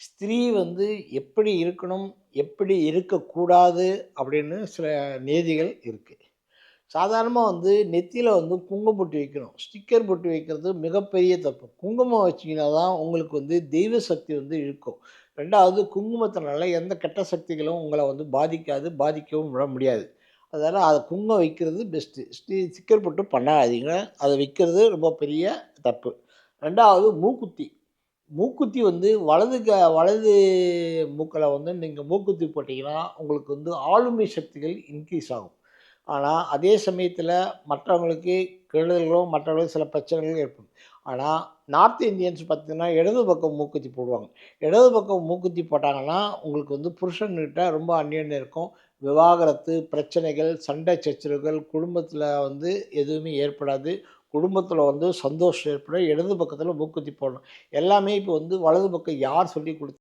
ஸ்திரீ வந்து எப்படி இருக்கணும் எப்படி இருக்கக்கூடாது அப்படின்னு சில நியதிகள் இருக்குது சாதாரணமாக வந்து நெத்தியில் வந்து குங்குமம் பொட்டி வைக்கணும். ஸ்டிக்கர் பொட்டி வைக்கிறது மிகப்பெரிய தப்பு. குங்குமம் வச்சிங்கன்னா தான் உங்களுக்கு வந்து தெய்வ சக்தி வந்து இழுக்கும். ரெண்டாவது குங்குமத்தினால எந்த கெட்ட சக்திகளும் உங்களை வந்து பாதிக்காது பாதிக்கவும் விட முடியாது. அதனால் அதை குங்குமம் வைக்கிறது பெஸ்ட்டு ஸ்டி ஸ்டிக்கர் பொட்டு பண்ணாதீங்க. அதை வைக்கிறது ரொம்ப பெரிய தப்பு. ரெண்டாவது மூக்குத்தி. மூக்குத்தி வந்து வலது க வலது மூக்கில் வந்து நீங்கள் மூக்குத்தி போட்டிங்கன்னா உங்களுக்கு வந்து ஆளுமை சக்திகள் இன்க்ரீஸ் ஆகும். ஆனால் அதே சமயத்தில் மற்றவங்களுக்கு கெடுதல்களும் மற்றவங்களுக்கு சில பிரச்சனைகளும் ஏற்படும். ஆனால் நார்த் இந்தியன்ஸ் பார்த்திங்கன்னா இடது பக்கம் மூக்குத்தி போடுவாங்க. இடது பக்கம் மூக்குத்தி போட்டாங்கன்னா உங்களுக்கு வந்து புருஷன்கிட்ட ரொம்ப அந்நியன்னு இருக்கும். விவாகரத்து பிரச்சனைகள் சண்டை சச்சரவுகள் குடும்பத்தில் வந்து எதுவுமே ஏற்படாது. குடும்பத்தில் வந்து சந்தோஷம் ஏற்பட இடது பக்கத்தில் மூக்குத்தி போடணும். எல்லாமே இப்போ வந்து வலது பக்கம் யார் சொல்லி கொடுத்து